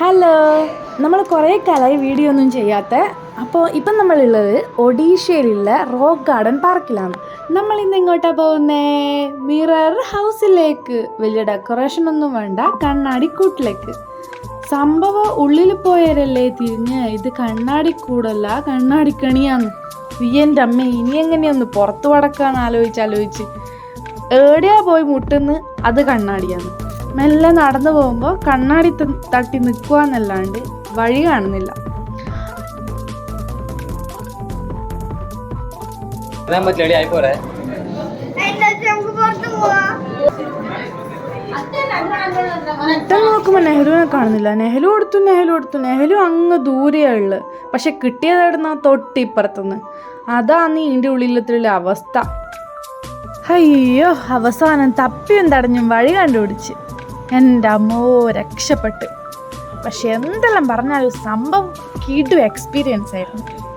Hello നമ്മൾ കുറേ കാലമായി വീഡിയോ ഒന്നും ചെയ്യാത്ത അപ്പോൾ ഇപ്പം നമ്മളുള്ളത് ഒഡീഷയിലുള്ള റോക്ക് ഗാർഡൻ പാർക്കിലാണ്. നമ്മൾ ഇന്ന് ഇങ്ങോട്ടാണ് പോകുന്നേ? മിറർ ഹൗസിലേക്ക്. വലിയ ഡെക്കറേഷൻ ഒന്നും വേണ്ട കണ്ണാടിക്കൂട്ടിലേക്ക്. സംഭവം ഉള്ളിൽ പോയവരല്ലേ തിരിഞ്ഞ്? ഇത് കണ്ണാടിക്കൂടല്ല കണ്ണാടിക്കണിയാന്ന് വിയന്റെ അമ്മ ഇനി എങ്ങനെയൊന്ന് പുറത്തു കടക്കാൻ ആലോചിച്ച് ആലോചിച്ച്. എവിടെയാ പോയി മുട്ടുന്ന്? അത് കണ്ണാടിയാണ്. മെല്ലെ നടന്നു പോകുമ്പോൾ കണ്ണാടി തട്ടി നിൽക്കുക എന്നല്ലാണ്ട് വഴി കാണുന്നില്ല. പെട്ടെന്ന് നോക്കുമ്പോൾ നെഹ്ലുവിനെ കാണുന്നില്ല. നെഹ്ലു കൊടുത്തു നെഹ്ലു കൊടുത്തു. നെഹ്ലു അങ്ങ് ദൂരെയാ ഉള്ളത് പക്ഷെ കിട്ടിയതായിരുന്നു തൊട്ടിപ്പുറത്തുനിന്ന്. അതാണ് ഇതിന്റെ ഉള്ളിലത്തിലുള്ള അവസ്ഥ. അയ്യോ അവസാനം തപ്പിയും തടഞ്ഞും വഴി കണ്ടുപിടിച്ച്. എന്റെ അമ്മോ രക്ഷപ്പെട്ട്. പക്ഷെ എന്തെല്ലാം പറഞ്ഞാലും സംഭവം കിടു എക്സ്പീരിയൻസ് ആയിരുന്നു.